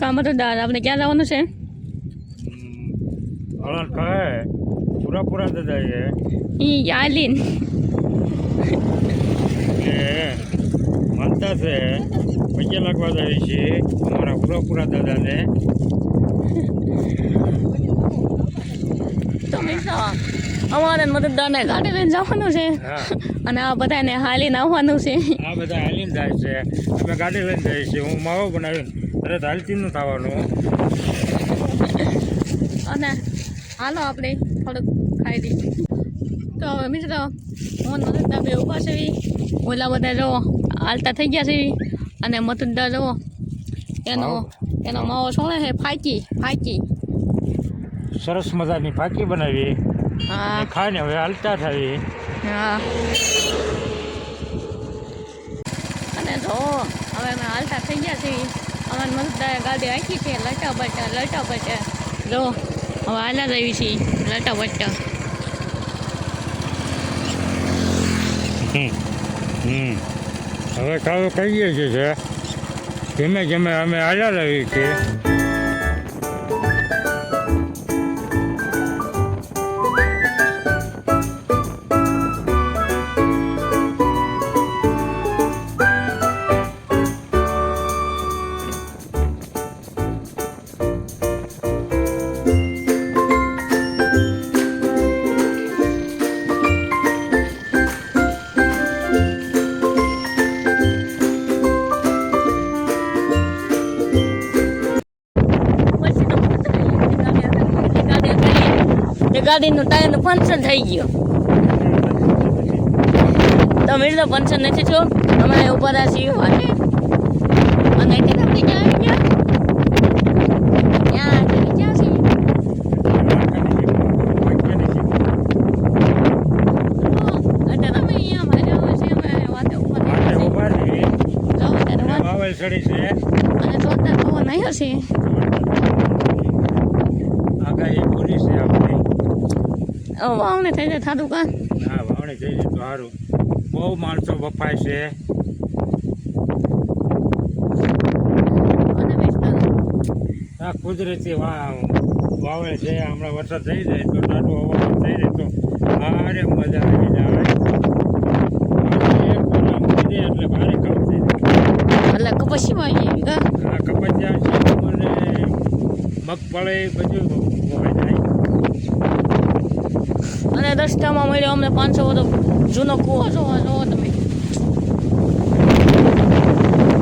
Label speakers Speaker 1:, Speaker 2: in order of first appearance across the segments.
Speaker 1: કામ હતું દાર આપણે ક્યાં જવાનું છે?
Speaker 2: હળણ કહે પૂરા પૂરા દાદા એ.
Speaker 1: ઈ યાલીન.
Speaker 2: એ માનતા છે પૈયા લાગવા જાય છે અમારા પૂરા પૂરા દાદાને.
Speaker 1: તમે અમારે મદદદારને ગાડી લઈને જવાનું છે. અને આ બધાને હાલીને આવવાનું છે.
Speaker 2: આ બધા હાલીને જાય છે. અમે ગાડી લઈને જઈએ છીએ હું માવો બનાવીને તરત હાલતી ન થવાનું
Speaker 1: અને હાલો આપણે થોડુંક ખાઈ દઈએ તો હવે મિત્રો હું મતદાર બે ઊભા છે. ઓલા બધા જો હાલતા થઈ ગયા છે. અને મતદાર જો એનો એનો માવો શોણે છે ફાકી ફાકી.
Speaker 2: સરસ મજાની ફાકી બનાવી.
Speaker 1: હા.
Speaker 2: ખાઈને હવે હાલતા થાવી
Speaker 1: હા. અને જો હવે અમે હાલતા થઈ ગયા છીએ. અમારી મદદદારે ગાડી રાખી છે લટા બટા લટા બટા જો, હવે આના રહી છે લટા બટા
Speaker 2: હમ. હવે ચાલો કહીએ છીએ ધીમે ધીમે અમે આલા રહી છીએ.
Speaker 1: ગાડીનું ટાયરનું પંચર થઈ ગયો. તો મિત્રો પંચર નથી થયો અમે ઊભા રહ્યા છીએ. અને અને એટલે આપણે ક્યાં આવી ગયા? છે અત્યારે
Speaker 2: ચડી છે.
Speaker 1: અને જોરદાર પવન આવ્યો છે
Speaker 2: આગાહી પૂરી છે આપણી
Speaker 1: હવે વાવણે થઈ જાય થાતું કા
Speaker 2: હા વાવણી થઈ જાય તો સારું. બહુ માણસો વફાય છે. આ કુદરતી વાવે છે. હમણાં વરસાદ થઈ જાય તો ટાટું હવામાન થઈ જાય તો ભારે મજા આવી જાય. એટલે ભારે કામ થઈ જાય.
Speaker 1: એટલે કપસીમાં આવી કા?
Speaker 2: આ કપાસિયા છે. મને મગફળી બધું વવાઈ જાય
Speaker 1: અને રસ્તામાં મળ્યો, અમને પાંચસો વધુ જૂનો કૂવો જોવો જોવો તમે.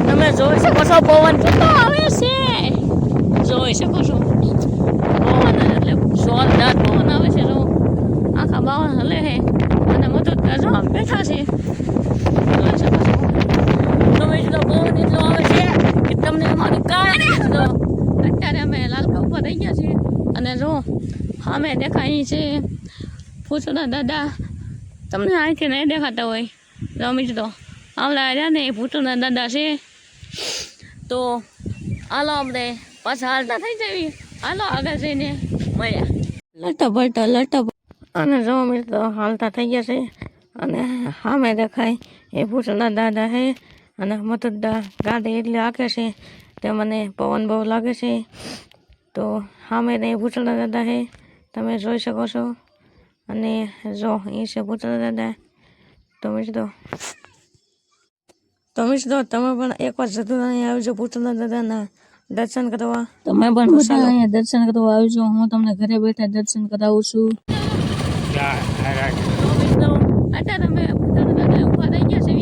Speaker 1: તમે જોઈ શકો છો, પવન કેટલો આવે છે. જોઈ શકો છો. પવન એટલે જોરદાર પવન આવે છે, જો. આખા બાવન હલે છે અને મદદ જો આમ બેઠા છે. જોઈ શકો પવન એટલો છે કે તમને અમારું કાંઈ અત્યારે અમે લાલકા ઉપર રહી ગયા છીએ. અને જો, સામે દેખાય છે. પૂછોના દાદા. તમને અહીંથી નહીં દેખાતા હોય. રમીશ તો આવલા રહ્યા ને એ ભૂતોના દાદા છે. તો હાલો આપણે પાછા હાલતા થઈ જઈએ હાલો આગળ જઈને મળ્યા. લટા બટા લટા અને જો અમીર તો હાલતા થઈ ગયા છે. અને સામે દેખાય એ ભૂતોના દાદા છે. અને મથુદા ગાડી એટલી આંકે છે તે મને પવન બહુ લાગે છે. તો સામે ને એ ભૂતોના દાદા છે. તમે જોઈ શકો છો. અને જો એ છે પુત્ર દાદા. તમે જ દો. તમે જ દો. તમે પણ એકવાર જરૂર અહીંયા આવજો પુત્ર દાદાના દર્શન કરવા. તમે પણ બધા અહીંયા દર્શન કરવા આવજો. હું તમને ઘરે બેઠા દર્શન કરાવું છું. અત્યારે અમે દાદા થઈ ગયા છે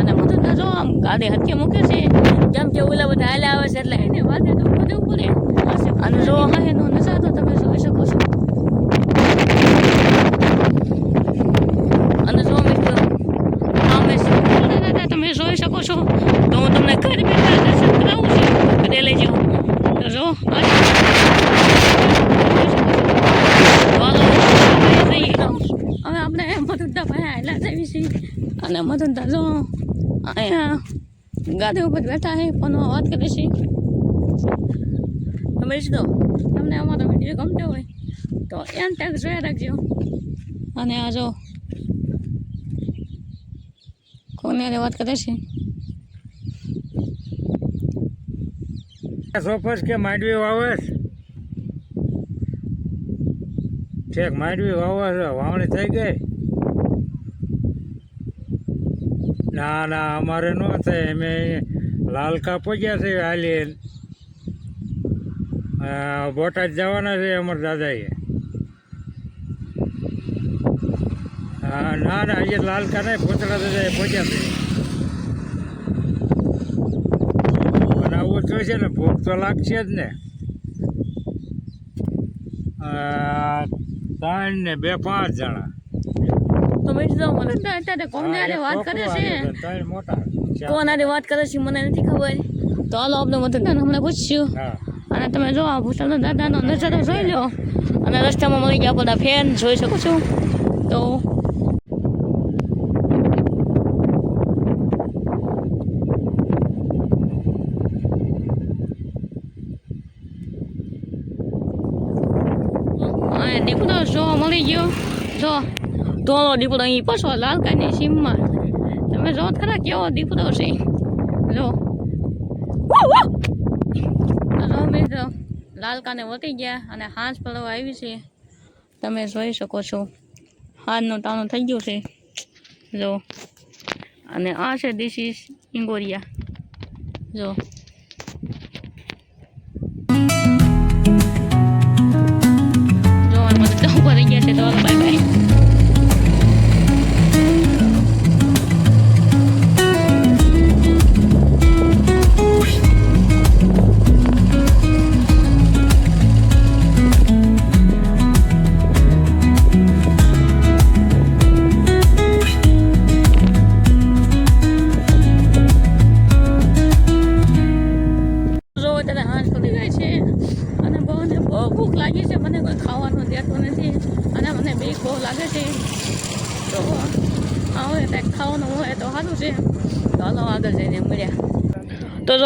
Speaker 1: અને પુત્રના જો આમ ગાડી હટકે મૂકે છે. જેમ કે ઓલા બધા હાલ્યા આવે છે એટલે એને વાતે તો બધે પડે અને જો હા એનો નજારો તમે જોઈ શકો છો અને જો મિત્રો અમે પુત્રના દાદા તમે જોઈ શકો છો તો હું તમને ઘરે બેઠા દર્શન કરાવું છું ઘરે લઈ જાઉં તો જો આ વાલો, હવે આપણે મધુતા પાસે આવેલા જઈએ છીએ મધુતા જો, અહીંયા ગાદી ઉપર બેઠા છે ફોનમાં વાત કરે છે તમે દો તમને અમારો વીડિયો ગમતો હોય તો એમ ટેગ જોયા રાખજો. અને આ જો, કોને વાત કરે છે
Speaker 2: સોફસ કે માંડવી વાવસ છે? ઠેક, માંડવી વાવસ વાવણી થઈ ગઈ. ના ના, અમારે ન થાય અમે લાલકા પહોંચ્યા છે હાલી બોટાદ જવાના છે અમારા દાદાએ. ના ના, અહીંયા લાલકા નહીં પોતળા દાદાએ પહોંચ્યા છે. બનાવવું તો છે ને ભૂખ તો લાગશે જ ને. ત્રણ ને બે, પાંચ જણા.
Speaker 1: તો મને અત્યારે કોને આરે વાત કરે છે? કોણ આરે વાત કરે છે મને નથી ખબર. તો હાલો આપણે મતદાન હમણાં પૂછ્યું અને તમે જો આ ભૂષણ દાદાનો નજારો જોઈ લો. અને રસ્તામાં મળી ગયા બધા ફેન જોઈ શકો છો. તો આ દીપડો જો મળી ગયો. જો. ધોળો દીપડો અહીં પાછો લાલકાની સીમમાં. તમે જો ખરા કેવો દીપડો છે. જો! મિત્રો, લાલકાને વટી ગયા અને હાંસ પડવા આવી છે. તમે જોઈ શકો છો હાથનું ટાણું થઈ ગયું છે. જો. અને આ છે દિસ ઇઝ ઇંગોરિયા જો જો.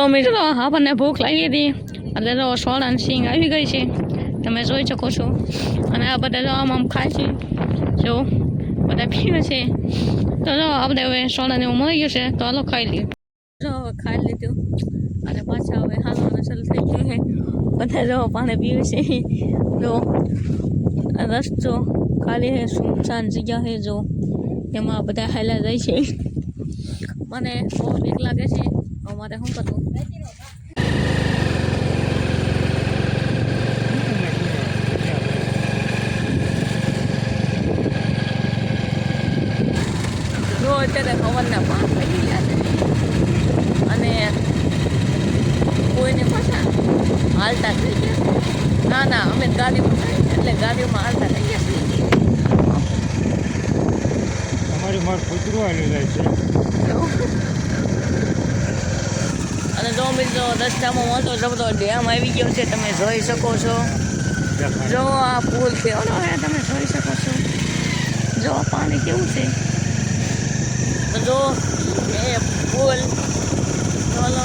Speaker 1: તો મિત્રો આપણને ભૂખ લાગી હતી. એટલે જો સોળાન સિંગ આવી ગઈ છે. તમે જોઈ શકો છો. અને આ બધા જો આમ આમ ખાય છે. જો, બધા પીવે છે. તો જો આપણે હવે સોળાને એવું મળી ગયું છે. તો હાલો ખાઈ લઈએ. જો, હવે ખાઈ લીધું. અને પાછા હવે હાલવાનું ચાલુ થઈ ગયું છે. બધા જો પાણી પીવે છે. જો રસ્તો ખાલી હે સુમસાન જગ્યા છે, જો. એમાં બધા હાલ્યા જાય છે. મને બહુ બીક લાગે છે. અમારે શું કરવું? જો અત્યારે હવનના પાન પડી ગયા છે અને કોઈને પાછા હાલતા થઈ ગયા ના ના અમે ગાડીમાં એટલે ગાડીઓમાં હાલતા થઈ ગયા છીએ
Speaker 2: અમારી માર કૂતરું હાલી જાય છે.
Speaker 1: જો મિત્રો, રસ્તામાં મોટો જબરો ડેમ આવી ગયો છે, તમે જોઈ શકો છો. જો આ પુલ કેવડો છે, તમે જોઈ શકો છો. જો પાણી કેવું છે. જો, એ પુલ ચાલો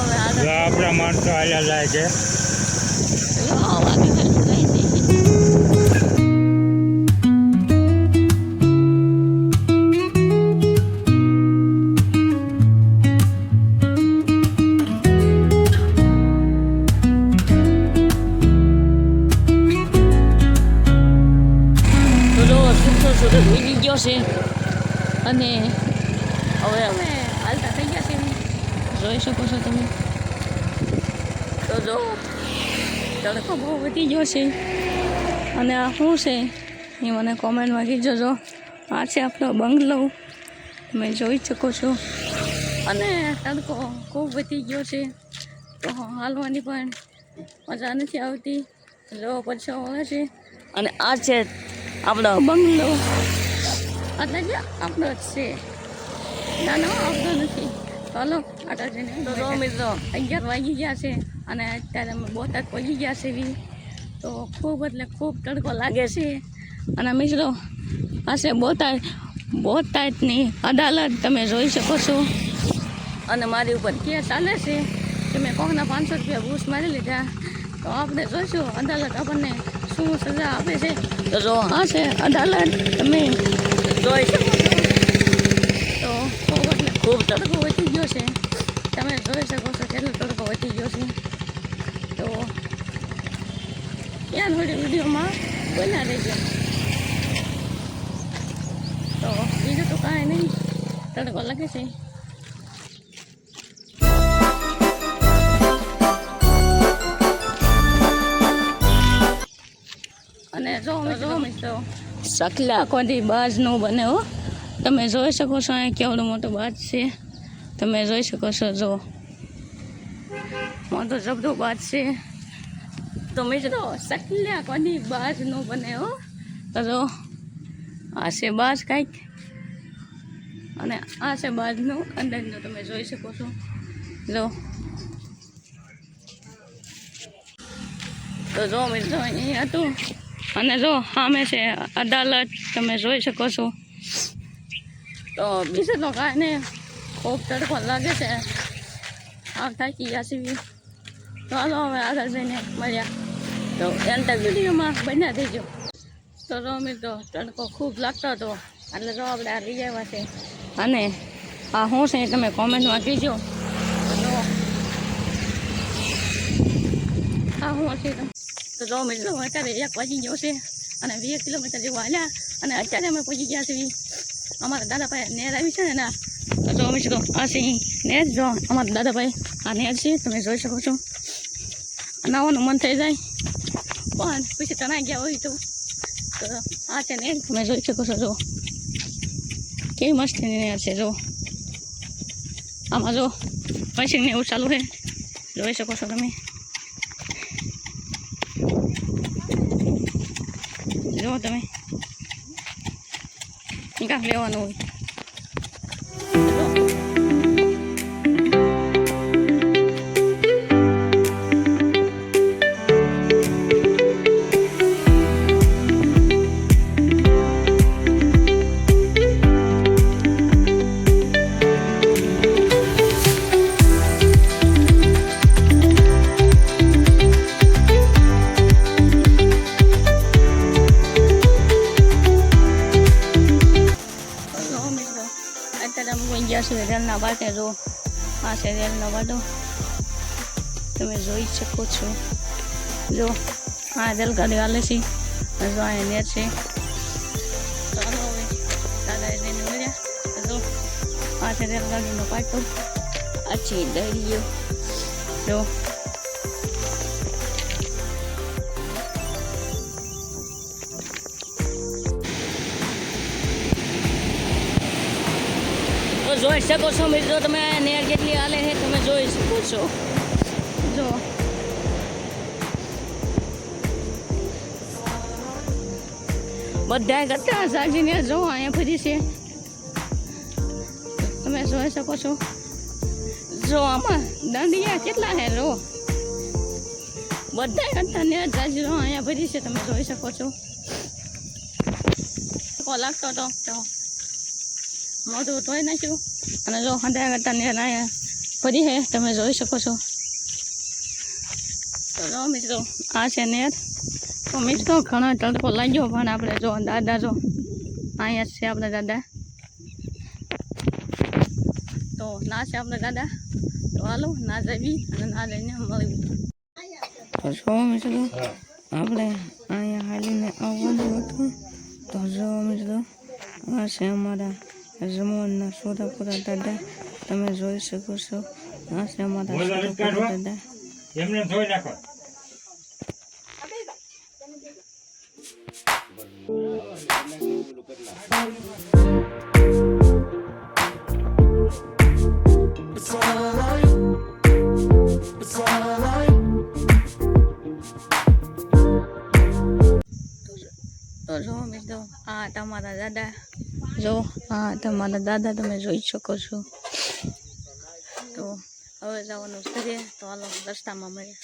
Speaker 2: આપણા માણસો હાલ્યા જાય છે.
Speaker 1: બહુ છે. અને આ શું છે? એ મને કોમેન્ટમાં કીધો જો. આ છે આપણો બંગલો. તમે જોઈ શકો છો. અને તડકો ખૂબ વધી ગયો છે. તો હાલવાની પણ મજા નથી આવતી. જો પછી વળે છે. અને આ છે આપણો બંગલો. એટલે કે આપણો જ છે. ના ના આપણો નથી. ચાલો આગળ જઈને મિત્રો. અગિયાર વાગી ગયા છે. અને અત્યારે અમે બોતક પહોંચી ગયા છે. બી તો ખૂબ એટલે ખૂબ તડકો લાગે છે. અને મિત્રો, પાસે બોટાદ, બોટાદની અદાલત તમે જોઈ શકો છો. અને મારી ઉપર કેસ ચાલે છે કે મેં કોકના પાંચસો રૂપિયા ઘૂસ મારી લીધા. તો આપણે જોઈશું અદાલત આપણને શું સજા આપે છે. તો જો હા છે અદાલત, તમે જોઈ શકો છો. તો ખૂબ એટલે ખૂબ તડકો વધી ગયો છે. તમે જોઈ શકો છો કેટલો તડકો વધી ગયો છે તો ત્યાં થોડી વિડીયોમાં બના રહેજો તો બીજું તો કાંઈ નહીં. તડકો લાગે છે. અને જો જો મિત્રો સકલા બાજ બાજનું બને હો. તમે જોઈ શકો છો અહીં કેવડો મોટો બાજ છે. તમે જોઈ શકો છો જો. મોટો જબરો બાજ છે. તો મિત્રો સકલા કોદી બાજનું બને હો. તો જો આ છે બાજ કાંઈક. અને આ છે બાજનું અંદરનું તમે જોઈ શકો છો. જો. તો જો મિત્રો અહીં હતું. અને જો, સામે છે અદાલત. તમે જોઈ શકો છો. તો બીજે તો કાંઈ નહીં. ખૂબ તડકો લાગે છે. આમ થાકી ગયા છીએ તો હાલો, હવે આગળ જઈને મળ્યા. તો એન્ટર વિડીયોમાં બન્યા દેજો. તો જો તો તડકો ખૂબ લાગતો હતો. એટલે જો આપણે આ લઈ આવ્યા છે. અને આ શું છે તમે કોમેન્ટમાં કીજો તો આ શું છે તો જો મિત્રો, અત્યારે એક વાગી ગયો છે અને વીસ કિલોમીટર જેવું હાલ્યા અને અત્યારે અમે પહોંચી ગયા છીએ અમારા દાદાભાઈ નેર આવી છે ને ના તો મિત્રો, આ છે નેર. જો અમારા દાદાભાઈ આ નેર છે, તમે જોઈ શકો છો. નાવાનું મન થઈ જાય. પણ પછી તણાઈ ગયા હોય તો. આ છે ને તમે જોઈ શકો છો, જો. કેવી મસ્ત નેર છે, જો. આમાં જો મશીન ને એવું ચાલુ છે. જોઈ શકો છો તમે. જો તમે. કાંક લેવાનું હોય. રેલના બાટે જો આ છે રેલનો બાટો તમે જોઈ શકો છો. જો, આ રેલગાડી હાલે છે જો અહીંયા નેર છે. ચાલો હવે, દાદા જઈને મળ્યા. જો આ છે રેલગાડીનો પાટો, આ છે દરિયો. જો જોઈ શકો છો મિત્રો, તમે નેર કેટલી હાલે છે, તમે જોઈ શકો છો. જો. બધા કરતા સાજીને જો અહીંયા ફરી છે. તમે જોઈ શકો છો. જો, આમાં દંડિયા કેટલા છે, જો. બધા કરતા ને જાજી જો અહીંયા ફરી છે, તમે જોઈ શકો છો. લાગતો હતો તો મોઢું ધોઈ નાખ્યું. અને જો હંડા કરતા ને અહીંયા ફરી છે તમે જોઈ શકો છો. તો જો મિત્રો, આ છે નેર. તો મિત્રો, ઘણો તડકો લાગ્યો, પણ આપણે જો દાદા જો, અહીંયા છે આપણા દાદા. તો ના છે આપણા દાદા. તો હાલો, ના જવી અને ના જઈને મળવી તો જો મિત્રો, આપણે અહીંયા હાલીને આવવાનું હતું. તો જો મિત્રો, આ છે અમારા જમવાના સોરાપુરા દાદા તમે જોઈ શકો છો. છે અમારા
Speaker 2: નથી
Speaker 1: દાદા.
Speaker 2: એમને જોઈ નાખો.
Speaker 1: મારા દાદા તમે જોઈ શકો છો. તો હવે જવાનું કરીએ તો હાલો રસ્તામાં મળીએ.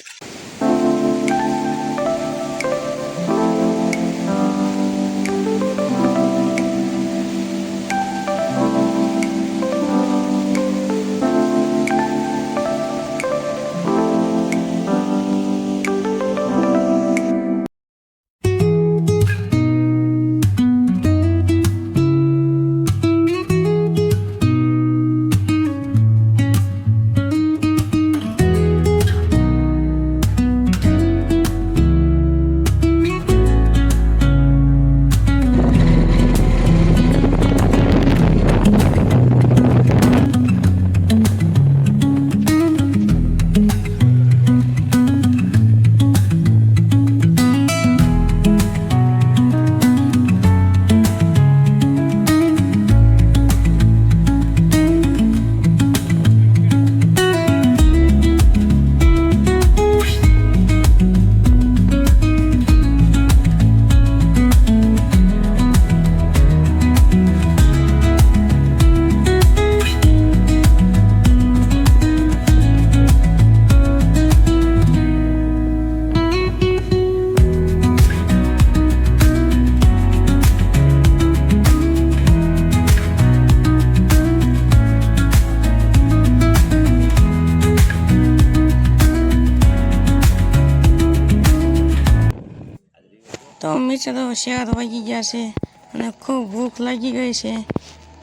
Speaker 3: મિત્રો ચાર વાગી ગયા છે અને ખૂબ ભૂખ લાગી ગઈ છે.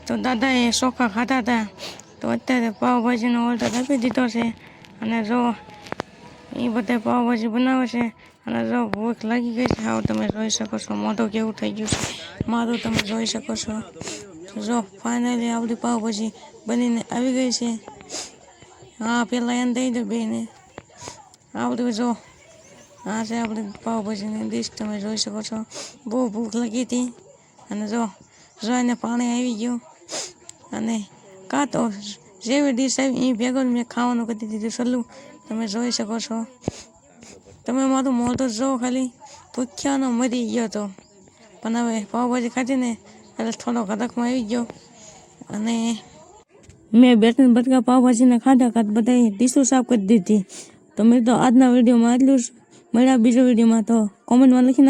Speaker 3: તો દાદાએ ચોખા ખાધા હતા. તો અત્યારે પાવભાજીનો ઓર્ડર આપી દીધો છે અને જો એ બધા પાવભાજી બનાવે છે અને જો ભૂખ લાગી ગઈ છે, આવું તમે જોઈ શકો છો મોઢું કેવું થઈ ગયું છે. મારું તમે જોઈ શકો છો. જો ફાઇનલી આપણી પાવભાજી બનીને આવી ગઈ છે. હા પહેલાં એને દઈ દો બેને. આવડું જો આ છે આપણે પાવભાજીની ડીશ તમે જોઈ શકો છો. બહુ ભૂખ લાગી હતી. અને જો જોઈને પાણી આવી ગયું. અને કાં તો જેવી ડીશ આવી એ ભેગો જ મેં ખાવાનું કરી દીધું. સલું તમે જોઈ શકો છો. તમે મારું મોઢું જો ખાલી, ભૂખ્યાનો મરી ગયો તો. પણ હવે પાવભાજી ખાધી ને, એટલે થોડો કડકમાં આવી ગયો. અને મેં બે ત્રણ બટકા પાવભાજીને ખાધા, ખાધ બધા ડીશું સાફ કરી દીધી. તો મેં તો આજના વિડીયોમાં આટલું જ મળ્યા બીજો વિડીયોમાં તો કોમેન્ટમાં લખી નાખો